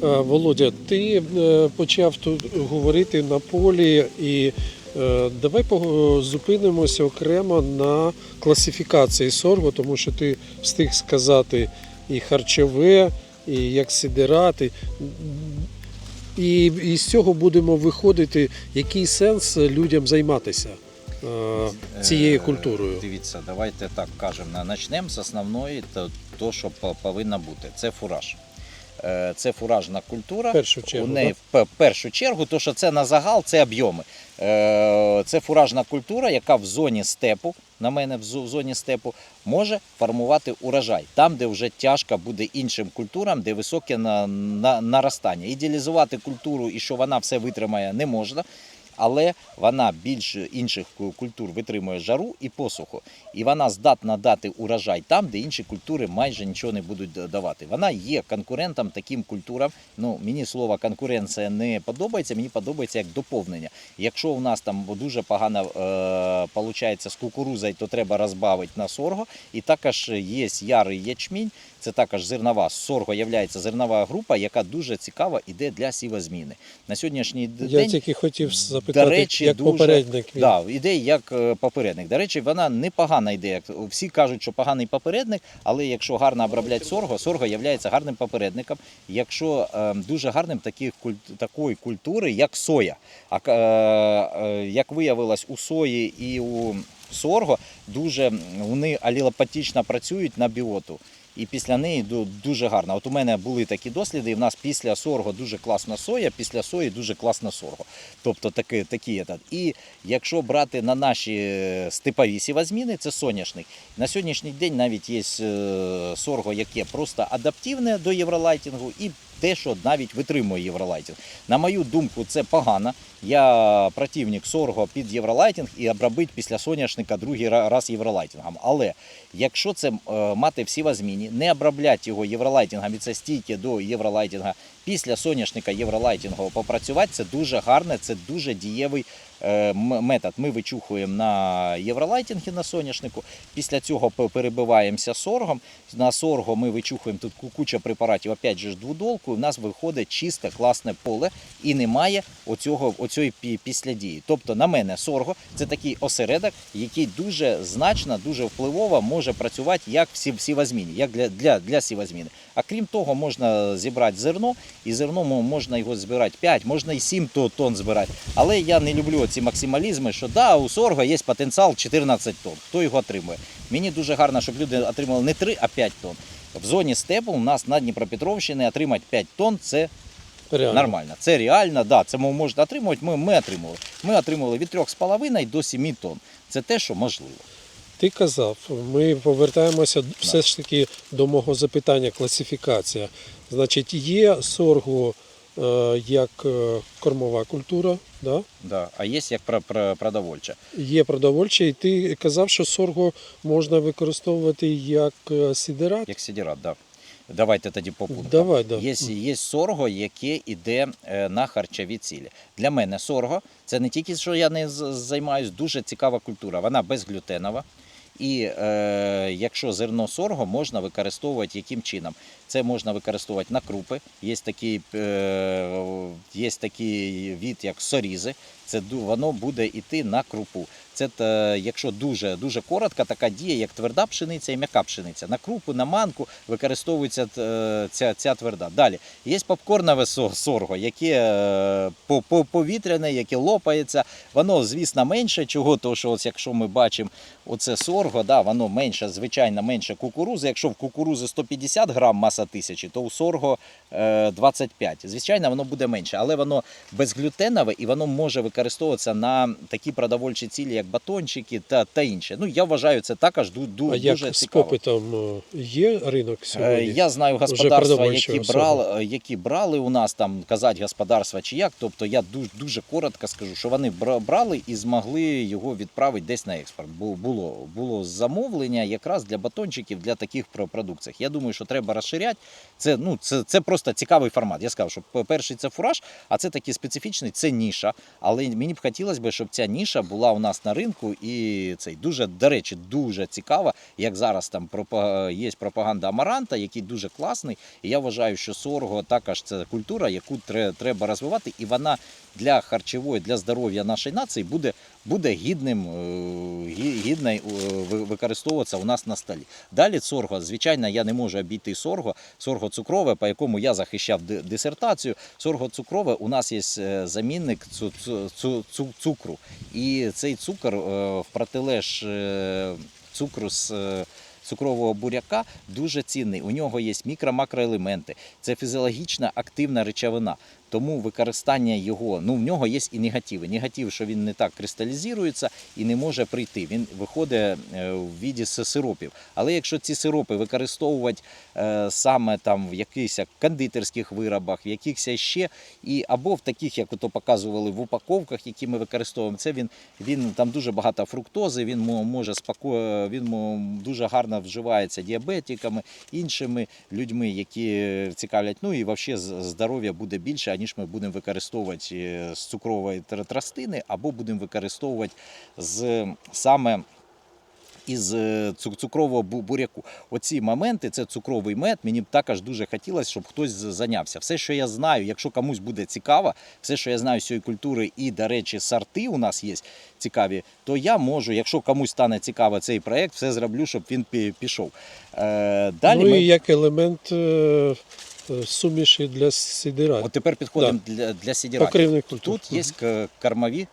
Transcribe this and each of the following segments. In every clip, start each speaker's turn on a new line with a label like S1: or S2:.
S1: Володя, ти е, почав тут говорити на полі, і е, давай зупинимося окремо на класифікації сорго, тому що ти встиг сказати і харчове, і як сидирати. І, і з цього будемо виходити, який сенс людям займатися е, цією
S2: Е,
S1: культурою.
S2: Дивіться, давайте так кажемо. Почнемо з основної, то, що по- повинно бути. Це фураж. Е, Це фуражна культура.
S1: Першу чергу,
S2: У неї в першу чергу, то що це на загал, це об'єми. Е, Це фуражна культура, яка в зоні степу, на мене в зоні степу, може формувати урожай. Там, де вже тяжко буде іншим культурам, де високе на, на, наростання. Ідеалізувати культуру і що вона все витримає, не можна. Але вона більш інших культур витримує жару і посуху, і вона здатна дати урожай там, де інші культури майже нічого не будуть да- давати. Вона є конкурентом таким культурам. Ну мені слово конкуренція не подобається, мені подобається як доповнення. Якщо у нас там дуже погано е, з кукурузою, то треба розбавити на сорго. І також є ярий ячмінь. Це також зернова сорго є зернова група, яка дуже цікава іде для сівозміни. На сьогоднішній д-
S1: Я
S2: день
S1: тільки хотів запитати,
S2: до речі,
S1: як
S2: дуже,
S1: попередник.
S2: Да, іде як е, попередник. До речі, вона непогана ідея. Всі кажуть, що поганий попередник, але якщо гарно обробляти сорго, сорго є гарним попередником. Якщо е, дуже гарним таких куль- такої культури, як соя. А е, е, як виявилось, у сої і у сорго дуже вони алілопатично працюють на біоту. І після неї ду- дуже гарно. От у мене були такі досліди, і в нас після сорго дуже класна соя, після сої дуже класна сорго. Тобто такі, такі. І якщо брати на наші е, степові сівозміни, це соняшник. На сьогоднішній день навіть є е, сорго, яке просто адаптивне до євролайтінгу, і те, що навіть витримує євролайтінг. На мою думку, це погано. Я противник сорго під євролайтінг і обробити після соняшника другий раз євролайтінгом. Але якщо це е, мати всі зміни, не обробляти його євролайтінгом і це стійке до євролайтінга, після соняшника євролайтінгу попрацювати, це дуже гарне, це дуже дієвий метод. Ми вичухуємо на євролайтінгі на соняшнику. Після цього пе- перебиваємося соргом. На сорго ми вичухуємо тут куча препаратів, опять же двудолку. в нас виходить чисте, класне поле і немає оцього, оцієї післядії. Тобто, на мене сорго це такий осередок, який дуже значно, дуже впливово може працювати як всі, всівозміні, як для, для, для сівозміни. А крім того, можна зібрати зерно, і зерно можна його збирати 5, можна і 7 тонн збирати. Але я не люблю ці максималізми, що да, у сорго є потенціал 14 тонн. Хто його отримує? Мені дуже гарно, щоб люди отримали не 3, а 5 тонн. В зоні степу у нас на Дніпропетровщині отримати 5 тонн це
S1: Реально.
S2: нормально. Це реально, да, це ми можете отримувати. Ми, ми отримували. Ми отримували від 3,5 до 7 тонн. Це те, що можливо.
S1: Ти казав, ми повертаємося все ж таки до мого запитання, класифікація. Значить, є сорго е, як е, кормова культура, да?
S2: Да. А є як про, про, продовольча.
S1: є продовольча, і ти казав, що сорго можна використовувати як е, сидират.
S2: Як сидірат, да. Давайте тоді по пунктам.
S1: Давай, да.
S2: Є, є сорго, яке йде е, на харчові цілі. Для мене сорго це не тільки що я не займаюся, дуже цікава культура. Вона безглютенова. І е, якщо зерно сорго можна використовувати яким чином? Це можна використовувати на крупи. Є такий, е, є такий від, як сорізи. Це воно буде йти на крупу. Це якщо дуже дуже коротка, така дія, як тверда пшениця і м'яка пшениця. На крупу, на манку використовується е, ця, ця тверда. Далі є попкорнове сорго, яке е, по- по- повітряне, яке лопається. Воно, звісно, менше. Чого? Тому що ось якщо ми бачимо оце сорго, да, воно менше, звичайно, менше кукурузи. Якщо в кукурузи 150 грам маса тисячі, то у сорго е, 25. Звичайно, воно буде менше, але воно безглютенове і воно може використовуватися на такі продовольчі цілі, як батончики та, та інше. Ну, я вважаю, це також ду, ду,
S1: А як
S2: дуже
S1: з попитом е, є ринок
S2: Е,
S1: сьогодні?
S2: Я знаю господарства, які брали, які брали у нас там казати господарства чи як. Тобто я дуже, дуже коротко скажу, що вони брали і змогли його відправити десь на експорт. Бу- Було, було замовлення якраз для батончиків, для таких продукцій. Я думаю, що треба розширяти. Це, ну, це, це просто цікавий формат. Я сказав, що перший це фураж, а це такий специфічний, це ніша. Але мені б хотілося б, щоб ця ніша була у нас на ринку. І цей дуже, до речі, дуже цікаво, як зараз там є пропаганда амаранта, який дуже класний. І я вважаю, що сорго також це культура, яку тре- треба розвивати, і вона для харчової, для здоров'я нашої нації буде, буде гідним, е, гідно е, використовуватися у нас на столі. Далі сорго, звичайно, я не можу обійти сорго, сорго цукрове, по якому я захищав дисертацію. Сорго цукрове у нас є е, замінник цу- цу- цу- цу- цукру. І цей цукор в протилеж цукру з цукрового буряка дуже цінний. У нього є мікро-макроелементи. Це фізіологічна активна речовина. Тому використання його, ну в нього є і негативи. Негатив, що він не так кристалізується і не може прийти. Він виходить е, в віді сиропів. Але якщо ці сиропи використовувати е, саме там в якихось кондитерських виробах, в якихось ще, і або в таких, як ото показували в упаковках, які ми використовуємо, це він, він там дуже багато фруктози, він може споко... він дуже гарно вживається діабетиками, іншими людьми, які цікавлять. Ну і взагалі здоров'я буде більше, аніж ми будемо використовувати е, з цукрової тр- тростини, або будемо використовувати з саме. Із е, цукрового буряку. Оці моменти, це цукровий мед. Мені б також дуже хотілося, щоб хтось зайнявся. Все, що я знаю, якщо комусь буде цікаво, все, що я знаю з цієї культури, і, до речі, сорти у нас є цікаві, то я можу, якщо комусь стане цікаво цей проект, все зроблю, щоб він пішов. Е, Далі
S1: ну
S2: ми...
S1: як елемент суміші для сидира,
S2: От тепер підходимо для, для сідіратів.
S1: покривних культур.
S2: Тут є кормові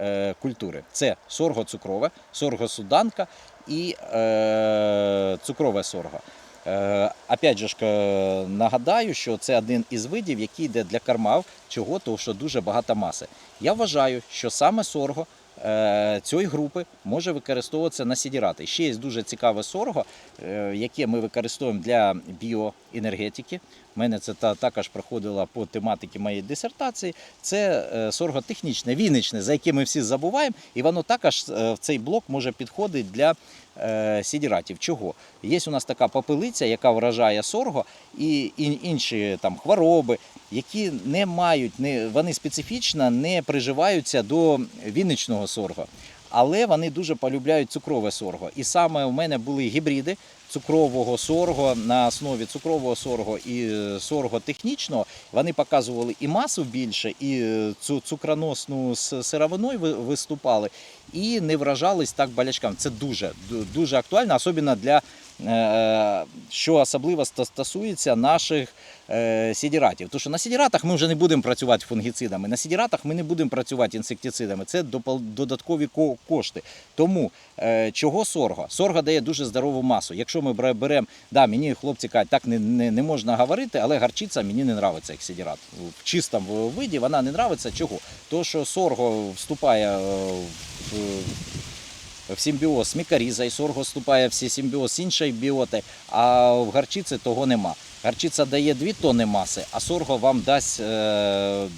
S2: е, культури. Це сорго цукрове, сорго суданка і е, цукрове сорго. Е, опять же ж, е, нагадаю, що це один із видів, який йде для кормав, чого, тому що дуже багато маси. Я вважаю, що саме сорго е, цієї групи може використовуватися на сідірати. Ще є дуже цікаве сорго, е, яке ми використовуємо для біоенергетики. У мене це та, також проходило по тематиці моєї дисертації. Це е, сорготехнічне, віничне, за яке ми всі забуваємо, і воно також е, в цей блок може підходити для е, сідіратів. Чого? Є у нас така попелиця, яка вражає сорго, і, інші там хвороби, які не мають, не, вони специфічно не приживаються до вінничного сорго. Але вони дуже полюбляють цукрове сорго. І саме у мене були гібриди цукрового сорго на основі цукрового сорго і е, сорго технічного. Вони показували і масу більше, і е, цю цукроносну сировиною виступали, і не вражались так болячкам. Це дуже дуже актуально, особливо для що особливо стосується наших е, сідіратів. Тому що на сідіратах ми вже не будемо працювати фунгіцидами, на сідіратах ми не будемо працювати інсектицидами. Це додаткові кошти. Тому е, чого сорго? Сорго дає дуже здорову масу. Якщо ми беремо, да, мені хлопці кажуть, так не, не, не можна говорити, але гарчиця мені не нравиться як сідірат. В чистому виді вона не нравиться. Чого? Тому що сорго вступає е, в в симбіоз з мікорізою, сорго вступає в симбіоз з іншою біоти, а в гарчиці того нема. Гарчиця дає 2 тонни маси, а сорго вам дасть е,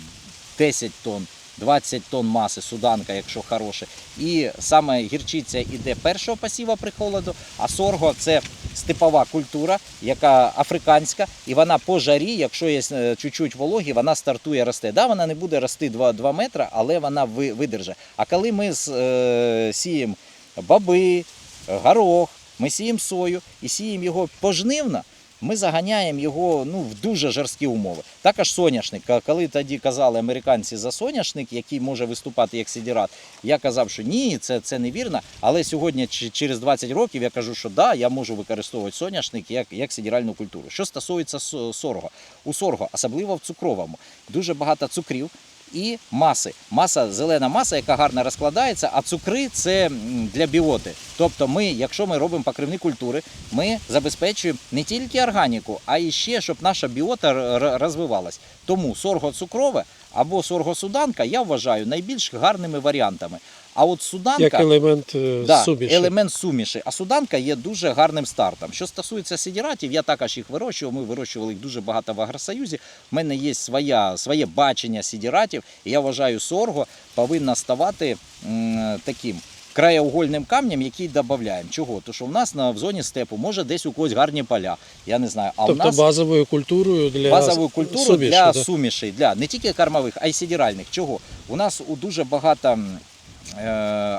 S2: 10 тонн. 20 тонн маси, суданка, якщо хороше. І саме гірчиця йде першого пасіва при холоду, а сорго це степова культура, яка африканська, і вона по жарі, якщо є е, чуть-чуть вологі, вона стартує рости. Да, вона не буде рости 2, 2 метри, але вона ви- видержить. А коли ми з- е, сіємо баби, горох, ми сіємо сою і сіємо його пожнивно, ми заганяємо його ну, в дуже жорсткі умови. Також соняшник. Коли тоді казали американці за соняшник, який може виступати як сидірат, я казав, що ні, це, це невірно. Але сьогодні, через 20 років, я кажу, що да, я можу використовувати соняшник як, як сидіральну культуру. Що стосується со- сорго, у сорго, особливо в цукровому, дуже багато цукрів. І маси. Маса, зелена маса, яка гарно розкладається, а цукри це для біоти. Тобто, ми, якщо ми робимо покривні культури, ми забезпечуємо не тільки органіку, а і ще, щоб наша біота розвивалась. Тому сорго-цукрове або сорго-суданка я вважаю найбільш гарними варіантами. А от суданка
S1: Як елемент е,
S2: Да,
S1: суміші.
S2: елемент суміші. А суданка є дуже гарним стартом. Що стосується сидіратів, я також їх вирощував. Ми вирощували їх дуже багато в Агросоюзі. У мене є своя, своє бачення сидіратів. І я вважаю, сорго повинна ставати м, таким. Краєугольним камнем, який додаємо. Чого? Тому що в нас на в зоні степу може десь у когось гарні поля. Я не знаю. А
S1: тобто
S2: в нас
S1: базовою культурою для
S2: базову культуру
S1: суміші,
S2: для
S1: да?
S2: сумішей, для не тільки кормових, а й сідіральних. Чого? У нас у дуже багато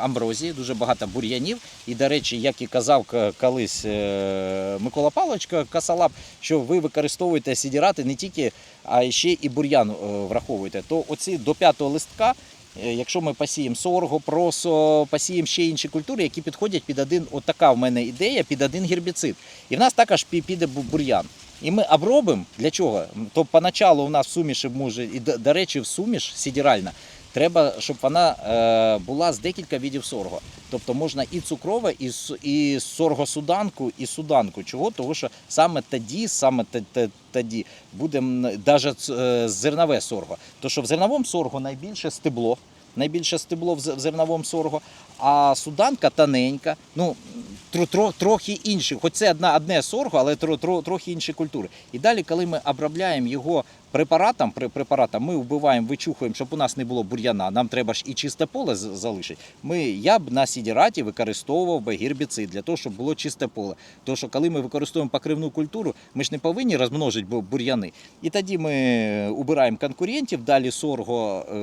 S2: амброзії, дуже багато бур'янів. І, до речі, як і казав колись е, Микола Павлович Касалап, що ви використовуєте сідірати не тільки, а ще і бур'ян е, враховуєте. То оці до п'ятого листка. е, Якщо ми посіємо сорго, просо, посіємо ще інші культури, які підходять під один, от така в мене ідея, під один гербіцид. І в нас також піде бур'ян. І ми обробимо для чого? То поначалу у нас в суміші може, і до речі, в суміш сідіральна, треба, щоб вона е, була з декілька видів сорго. Тобто можна і цукрове, і, і сорго-суданку, і суданку. Чого? Тому що саме тоді, саме тоді буде навіть зернове сорго. То що в зерновому сорго найбільше стебло. Найбільше стебло в зерновому сорго, а суданка тоненька, ну тро, тро, трохи інші. Хоч це одна, одне сорго, але тро, тро, трохи інші культури. І далі, коли ми обробляємо його препаратом, препаратом ми вбиваємо, вичухуємо, щоб у нас не було бур'яна. Нам треба ж і чисте поле залишити. Ми, я б на сідіраті використовував би гербіцид для того, щоб було чисте поле. Тому що коли ми використовуємо покривну культуру, ми ж не повинні розмножити бур'яни. І тоді ми убираємо конкурентів, далі сорго е,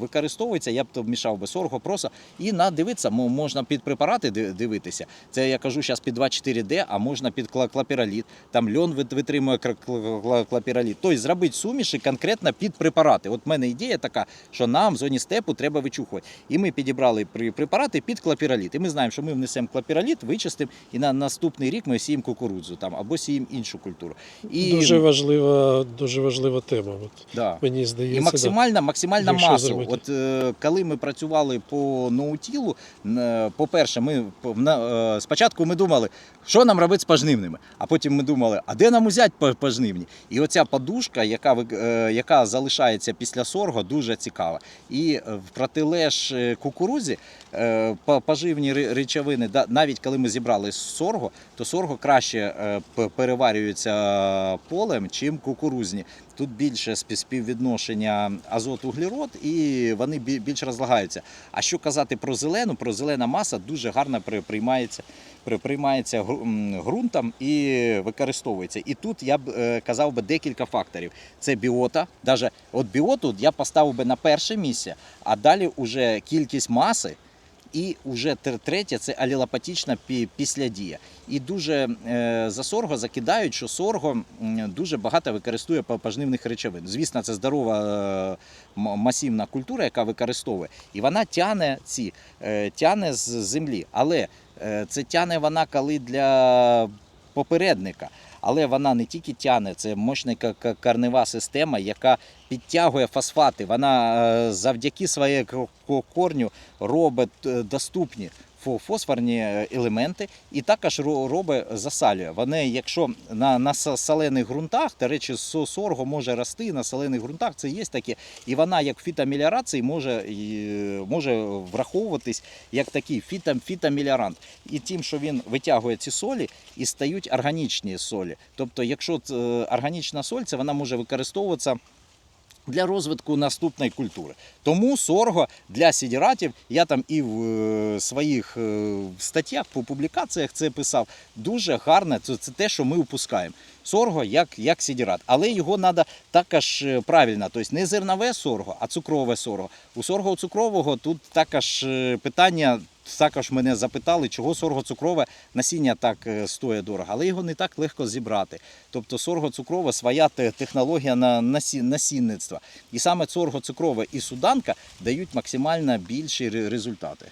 S2: використовується. Я б то вмішав би сорго просто і на дивитися, можна під препарати дивитися. Це я кажу зараз під 2,4D, а можна під кла- клапіроліт. Там льон витримує кра- кла- кла- клапіроліт. Тобто зробити суміші конкретно під препарати. От в мене ідея така, що нам в зоні степу треба вичухувати. І ми підібрали препарати під клапіроліт. І ми знаємо, що ми внесемо клапіроліт, вичистимо, і на наступний рік ми сіємо кукурудзу там або сіємо іншу культуру. І,
S1: Дуже важлива, дуже важлива тема. От,
S2: да.
S1: мені здається,
S2: І
S1: да.
S2: максимальна, максимальна маса. От е, коли ми працювали по ноутілу, е, по-перше, ми на- е, спочатку ми думали, що нам робити з пожнивними, а потім ми думали, а де нам узяти по- пожнивні? І оця подушка, яка, яка залишається після сорго, дуже цікава. І е, в протилеж кукурузі кукурудзі е, поживні речовини, навіть коли ми зібрали сорго, то сорго краще е, переварюється полем, чим кукурузні. Тут більше спів- співвідношення азот-углерод і вони більш розлагаються. А що казати про зелену? Про зелена маса дуже гарно при- приймається, приймається ґрунтом і використовується. І тут я б е, казав би декілька факторів. Це біота. Даже от біоту я поставив би на перше місце, а далі вже кількість маси. І вже третє це алілопатічна пі- післядія. І дуже е, за сорго закидають, що сорго дуже багато використовує пожнивних речовин. Звісно, це здорова е, масивна культура, яка використовує, і вона тяне ці е, тяне з землі. Але це тяне вона коли для попередника. Але вона не тільки тяне, це мощна корнева система, яка підтягує фосфати. Вона е, завдяки своєму ко- корню робить е, доступні фосфорні елементи і також робить засалює. Вони, якщо на, на солених ґрунтах, до речі, со- сорго може рости на солених ґрунтах, це є таке, і вона як фітомеліорації може, може враховуватись як такий фіто, фітомеліорант. І тим, що він витягує ці солі, і стають органічні солі. Тобто, якщо е, органічна соль, це вона може використовуватися. Для розвитку наступної культури. Тому сорго для сідіратів, я там і в е, своїх е, статтях по публікаціях це писав. Дуже гарне, це, це те, що ми упускаємо. Сорго як, як сідірат. Але його треба також е, правильно, тобто не зернове сорго, а цукрове сорго. У сорго цукрового тут також питання. Також мене запитали, чого сорго цукрове насіння так е, стоїть дорого, але його не так легко зібрати. Тобто сорго цукрове своя технологія на насінництва. І саме сорго цукрове і суданка дають максимально більші результати.